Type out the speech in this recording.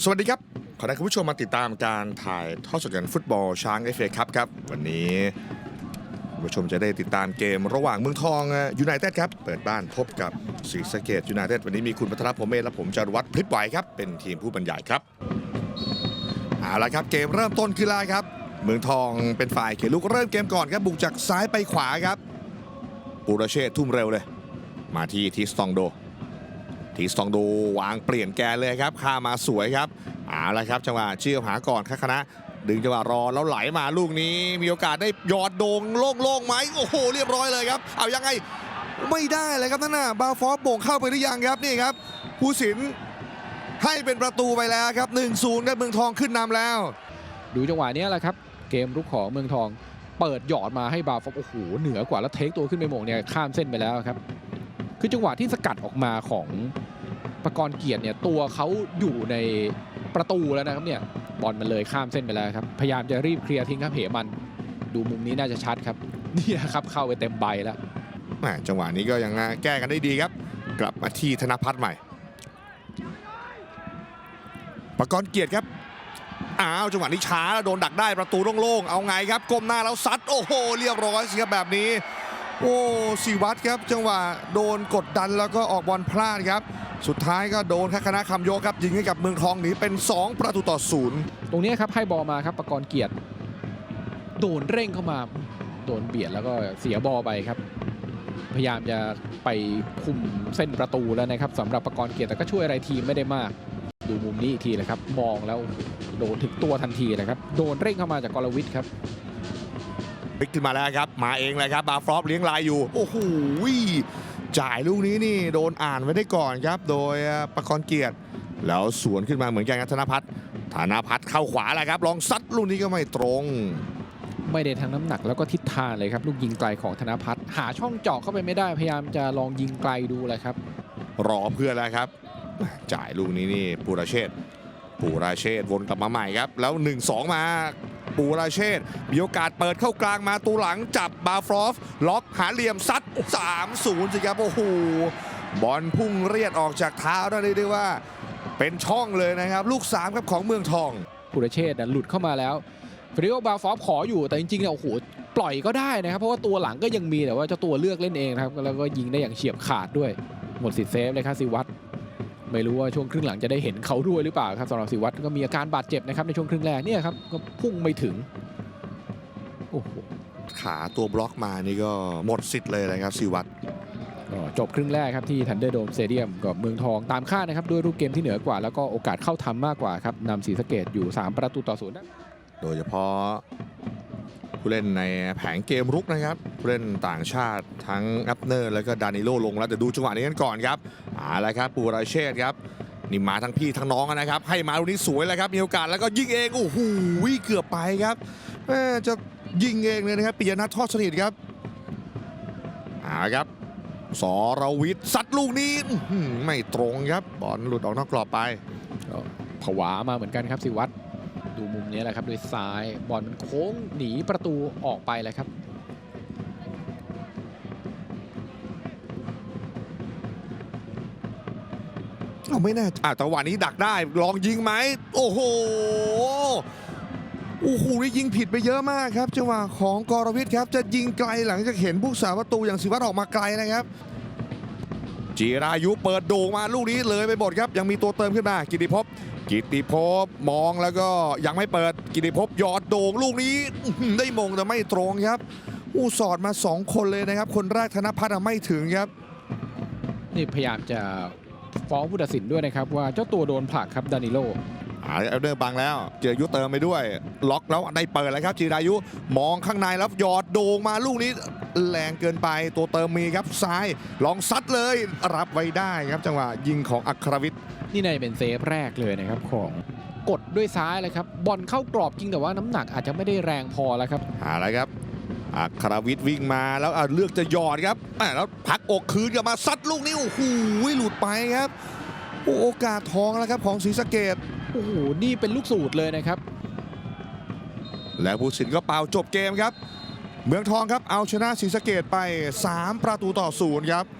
สวัสดีครับ ขอให้คุณผู้ชมมาติดตามการถ่ายทอดสดกันฟุตบอลช้างเอฟเอคัพครับ วันนี้คุณผู้ชมจะได้ติดตามเกมระหว่างเมืองทองยูไนเต็ดครับ เปิดบ้านพบกับศรีสะเกดยูไนเต็ดวันนี้มีคุณพัทรพรมเมธและผมจารวัตรพลิบไหวครับ เป็นทีมผู้บรรยายครับเอาละครับเกมเริ่มต้นขึ้นแล้วครับ เมืองทองเป็นฝ่ายเขียนลูกเริ่มเกมก่อนครับบุกจากซ้ายไปขวาครับปูระเชษทุ่มเร็วเลย มาที่ทิสตองโด ทีสตองดูวางเปลี่ยนแกนเลยครับข้ามาสวยครับเอาละครับจังหวะเชื่อมหาก่อนคณะ ดึงจังหวะรอแล้วไหลมาลูกนี้มีโอกาสได้ยอดโดงโล่งๆไหมโอ้โหเรียบร้อยเลยครับ เอายังไงไม่ได้เลยครับนั่นน่ะบาฟอสโบ่งเข้าไปหรือยังครับนี่ครับผู้สินให้เป็นประตูไปแล้วครับ 1-0ครับเมืองทองขึ้นนำแล้ว ดูจังหวะเนี้ยแหละครับ เกมรุกของเมืองทอง เปิดหยอดมาให้บาฟอบโอ้โหเหนือกว่าแล้วเทคตัวขึ้นไปโมงเนี่ยข้ามเส้นไปแล้วครับ คือจังหวะที่สกัดออกมาของประกรณ์เกียรติเนี่ยตัวเขาอยู่ในประตูแล้วนะครับเนี่ยบอลมันเลยข้ามเส้นไปแล้วครับพยายามจะรีบเคลียร์ทิ้งครับเหมัน ดูมุมนี้น่าจะชัดครับนี่ยครับเข้าไปเต็มใบแล้วจังหวะนี้ก็ยังแก้กันได้ดีครับ กลับมาที่ธนพัฒน์ใหม่ ประกรณ์เกียรติครับอ้าวจังหวะนี้ช้าแล้วโดนดักได้ประตูโล่งๆเอาไงครับก้มหน้าแล้วซัดโอ้โหเรียบร้อยสิครับแบบนี้ โอ้สีวัตรครับจังหวะโดนกดดันแล้วก็ออกบอลพลาดครับ สุดท้ายก็โดนคณะคำโยครับยิงให้กับเมืองทองหนีเป็น 2 ประตูต่อศูนย์ตรงนี้ครับให้บอลมาครับประกรณ์เกียรติ โดนเร่งเข้ามา โดนเบียดแล้วก็เสียบอลไปครับ พยายามจะไปคุมเส้นประตูแล้วนะครับสำหรับประกรณ์เกียรติแต่ก็ช่วยอะไรทีมไม่ได้มาก ดูมุมนี้อีกทีเลยครับ มองแล้วโดนถึงตัวทันทีเลยครับ โดนเร่งเข้ามาจากกรวิทย์ครับ พลิกขึ้นมาแล้วครับ มาเองเลยครับบาฟรอฟเลี้ยงลายอยู่ โอ้โหจ่ายลูกนี้นี่โดนอ่านไว้ได้ก่อนครับ โดยประกรณ์เกียรติ แล้วสวนขึ้นมาเหมือนกันครับธนพัฒน์ธนพัฒน์เข้าขวาแล้วครับ ลองซัดลูกนี้ก็ไม่ตรง ไม่ได้ทั้งน้ำหนักแล้วก็ทิศทางเลยครับลูกยิงไกลของธนพัฒน์หาช่องเจาะเข้าไปไม่ได้พยายามจะลองยิงไกลดูแหละครับ รอเพื่อนแล้วครับ จ่ายลูกนี้นี่ปูราเชษฐ์ปูราเชษฐ์วนกลับมาใหม่ครับ แล้ว 1-2 มา ปูราเชษฐ์มีโอกาสเปิดเข้ากลางมาตูหลังจับบาฟรอฟ ล็อกหาเหลี่ยมซัด 3-0สิครับโอ้โหบอลพุ่งเรียดออกจากเท้าได้เลยได้ว่า เป็นช่องเลยนะครับ ลูก3ครับของเมืองทองปุราเชษฐ์หลุดเข้ามาแล้วฟริโอบาฟอฟขออยู่แต่จริงๆเนี่ยโอ้โหปล่อยก็ได้นะครับ เพราะว่าตัวหลังก็ยังมีแต่ว่าเจ้าตัวเลือกเล่นเองนะครับแล้วก็ยิงได้อย่างเฉียบขาดด้วย หมดสิทธิ์เซฟเลยครับสิวัตร ไม่รู้ว่าช่วงครึ่งหลังจะได้เห็นเขาด้วยหรือเปล่าครับสำหรับสิวัตรก็มีอาการบาดเจ็บนะครับในช่วงครึ่งแรกเนี่ยครับก็พุ่งไม่ถึงโอ้โหขาตัวบล็อกมานี่ก็หมดสิทธิ์เลยนะครับสิวัตรก็จบครึ่งแรกครับที่ทันเดอร์โดมสเตเดียมกับเมืองทองตามคาดนะครับ ด้วยรูปเกมที่เหนือกว่า แล้วก็โอกาสเข้าทำมากกว่าครับนำศรีสะเกดอยู่ 3 ประตูต่อศูนย์โดยเฉพาะผู้เล่นในแผงเกมรุกนะครับผู้เล่นต่างชาติทั้งอัปเนอร์ แล้วก็ดานิโลลงแล้วแต่ดูจังหวะนี้กันก่อนครับ เอาละครับปูราเชษครับนี่มาทั้งพี่ทั้งน้องนะครับ ให้มาลูกนี้สวยเลยครับมีโอกาสแล้วก็ยิงเองโอ้โหเกือบไปครับแม่จะยิงเองเลยนะครับปิยนัททอดสนิทครับเอาครับสรวิทย์ซัดลูกนี้ไม่ตรงครับบอลหลุดออกนอกกรอบไปผวามาเหมือนกันครับสิวัตรดูมุมนี้แหละครับด้วยซ้ายบอลมันโค้งหนีประตูออกไปเลยครับ เราไม่แน่อะแต่วันนี้ดักได้ ลองยิงไหม โอ้โห โอ้โหนี่ยิงผิดไปเยอะมากครับ จังหวะของกรวิทย์ครับ จะยิงไกลหลังจากเห็นผู้สาประตูอย่างศิวัตรออกมาไกลนะครับจีรายุเปิดโด่งมาลูกนี้เลยไปหมดครับ ยังมีตัวเติมขึ้นมากิติภพกิติภพมองแล้วก็ยังไม่เปิด กิติภพหยอดโด่งลูกนี้อื้อหือได้มงแต่ไม่ตรงครับ อู้สอดมา 2 คนเลยนะครับ คนแรกธนพัฒน์อะไม่ถึงครับ นี่พยายามจะ ฟ้องผู้ตัดสินด้วยนะครับ ว่าเจ้าตัวโดนผลักครับดานิโลอาเอลเดอร์บังแล้ว เจอยุเติมไปด้วย ล็อกแล้วได้เปิดแล้วครับจีรายุมองข้างในแล้วหยอดโด่งมาลูกนี้แรงเกินไปตัวเติมมีครับซ้ายลองซัดเลยรับไว้ได้ครับจังหวะยิงของอัครวิทย์นี่ในเป็นเซฟแรกเลยนะครับของกดด้วยซ้ายเลยครับบอลเข้ากรอบจริงแต่ว่าน้ำหนักอาจจะไม่ได้แรงพอแล้วครับหาอะไรครับ อัครวิทย์วิ่งมาแล้วอะเลือกจะหยอดครับแหม่แล้วพักอกคืนกลับมาซัดลูกนี้โอ้โหหลุดไปครับโอ้โอกาสทองแล้วครับของศรีสะเกดโอ้โหนี่เป็นลูกสูตรเลยนะครับ แล้วผู้สินก็เป่าจบเกมครับ เมืองทองครับเอาชนะศรีสะเกดไป 3 ประตูต่อศูนย์ครับ